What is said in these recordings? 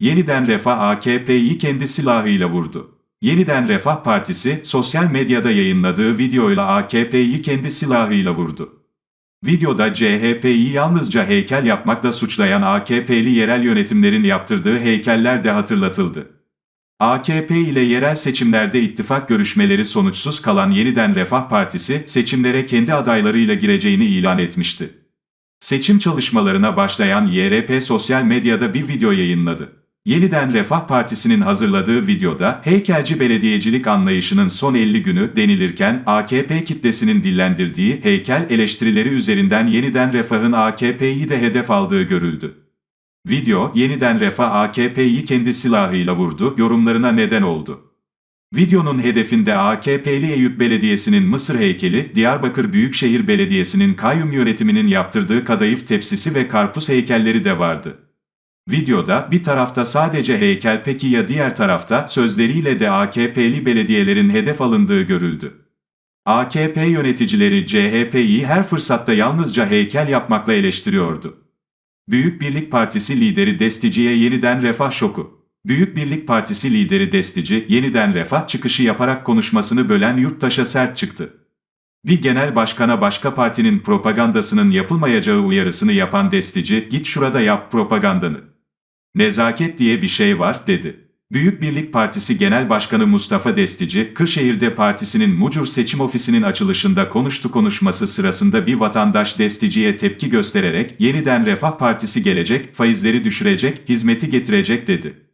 Yeniden Refah AKP'yi kendi silahıyla vurdu. Yeniden Refah Partisi, sosyal medyada yayınladığı videoyla AKP'yi kendi silahıyla vurdu. Videoda CHP'yi yalnızca heykel yapmakla suçlayan AKP'li yerel yönetimlerin yaptırdığı heykeller de hatırlatıldı. AKP ile yerel seçimlerde ittifak görüşmeleri sonuçsuz kalan Yeniden Refah Partisi, seçimlere kendi adaylarıyla gireceğini ilan etmişti. Seçim çalışmalarına başlayan YRP sosyal medyada bir video yayınladı. Yeniden Refah Partisi'nin hazırladığı videoda heykelci belediyecilik anlayışının son 50 günü denilirken AKP kitlesinin dillendirdiği heykel eleştirileri üzerinden Yeniden Refah'ın AKP'yi de hedef aldığı görüldü. Video, Yeniden Refah AKP'yi kendi silahıyla vurdu yorumlarına neden oldu. Videonun hedefinde AKP'li Eyüp Belediyesi'nin Mısır heykeli, Diyarbakır Büyükşehir Belediyesi'nin kayyum yönetiminin yaptırdığı kadayıf tepsisi ve karpuz heykelleri de vardı. Videoda bir tarafta sadece heykel peki ya diğer tarafta sözleriyle de AKP'li belediyelerin hedef alındığı görüldü. AKP yöneticileri CHP'yi her fırsatta yalnızca heykel yapmakla eleştiriyordu. Büyük Birlik Partisi lideri Destici'ye yeniden refah şoku. Büyük Birlik Partisi lideri Destici, yeniden refah çıkışı yaparak konuşmasını bölen yurttaşa sert çıktı. Bir genel başkana başka partinin propagandasının yapılmayacağı uyarısını yapan Destici, git şurada yap propagandanı. Nezaket diye bir şey var, dedi. Büyük Birlik Partisi Genel Başkanı Mustafa Destici, Kırşehir'de partisinin Mucur Seçim Ofisi'nin açılışında konuştu konuşması sırasında bir vatandaş Destici'ye tepki göstererek, yeniden Refah Partisi gelecek, faizleri düşürecek, hizmeti getirecek dedi.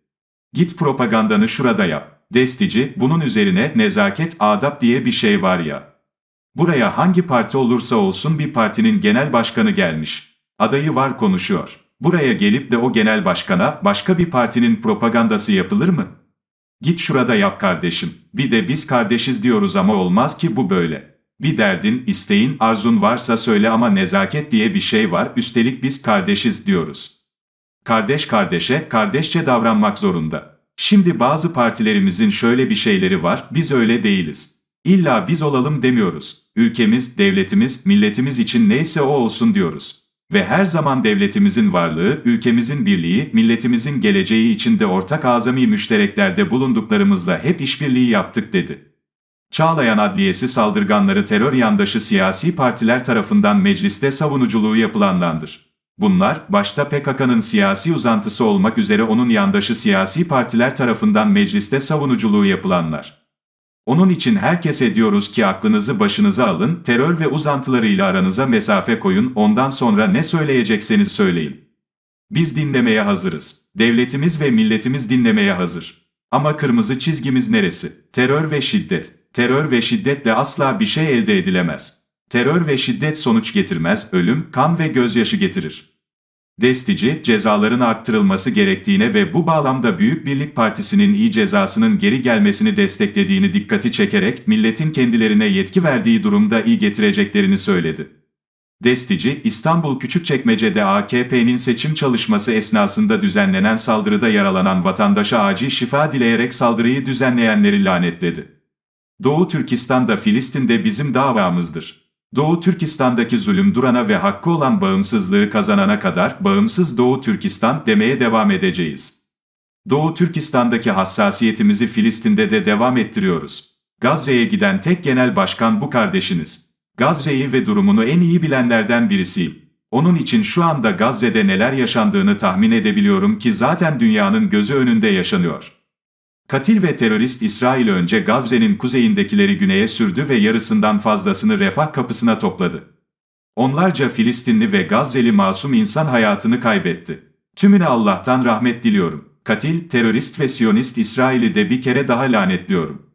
Git propagandanı şurada yap. Destici, bunun üzerine nezaket, adap diye bir şey var ya. Buraya hangi parti olursa olsun bir partinin genel başkanı gelmiş. Adayı var konuşuyor. Buraya gelip de o genel başkana başka bir partinin propagandası yapılır mı? Git şurada yap kardeşim. Bir de biz kardeşiz diyoruz ama olmaz ki bu böyle. Bir derdin, isteğin, arzun varsa söyle ama nezaket diye bir şey var, üstelik biz kardeşiz diyoruz. Kardeş kardeşe, kardeşçe davranmak zorunda. Şimdi bazı partilerimizin şöyle bir şeyleri var, biz öyle değiliz. İlla biz olalım demiyoruz. Ülkemiz, devletimiz, milletimiz için neyse o olsun diyoruz. Ve her zaman devletimizin varlığı, ülkemizin birliği, milletimizin geleceği için de ortak azami müştereklerde bulunduklarımızla hep işbirliği yaptık dedi. Çağlayan Adliyesi saldırganları terör yandaşı siyasi partiler tarafından mecliste savunuculuğu yapılandandır. Bunlar, başta PKK'nın siyasi uzantısı olmak üzere onun yandaşı siyasi partiler tarafından mecliste savunuculuğu yapılanlar. Onun için herkese diyoruz ki aklınızı başınıza alın, terör ve uzantılarıyla aranıza mesafe koyun, ondan sonra ne söyleyecekseniz söyleyin. Biz dinlemeye hazırız. Devletimiz ve milletimiz dinlemeye hazır. Ama kırmızı çizgimiz neresi? Terör ve şiddet. Terör ve şiddetle asla bir şey elde edilemez. Terör ve şiddet sonuç getirmez, ölüm, kan ve gözyaşı getirir. Destici, cezaların arttırılması gerektiğine ve bu bağlamda Büyük Birlik Partisi'nin iyi cezasının geri gelmesini desteklediğini dikkati çekerek milletin kendilerine yetki verdiği durumda iyi getireceklerini söyledi. Destici, İstanbul Küçükçekmece'de AKP'nin seçim çalışması esnasında düzenlenen saldırıda yaralanan vatandaşa acil şifa dileyerek saldırıyı düzenleyenleri lanetledi. Doğu Türkistan'da Filistin'de bizim davamızdır. Doğu Türkistan'daki zulüm durana ve hakkı olan bağımsızlığı kazanana kadar bağımsız Doğu Türkistan demeye devam edeceğiz. Doğu Türkistan'daki hassasiyetimizi Filistin'de de devam ettiriyoruz. Gazze'ye giden tek genel başkan bu kardeşiniz. Gazze'yi ve durumunu en iyi bilenlerden birisiyim. Onun için şu anda Gazze'de neler yaşandığını tahmin edebiliyorum ki zaten dünyanın gözü önünde yaşanıyor. Katil ve terörist İsrail önce Gazze'nin kuzeyindekileri güneye sürdü ve yarısından fazlasını refah kapısına topladı. Onlarca Filistinli ve Gazze'li masum insan hayatını kaybetti. Tümüne Allah'tan rahmet diliyorum. Katil, terörist ve Siyonist İsrail'i de bir kere daha lanetliyorum.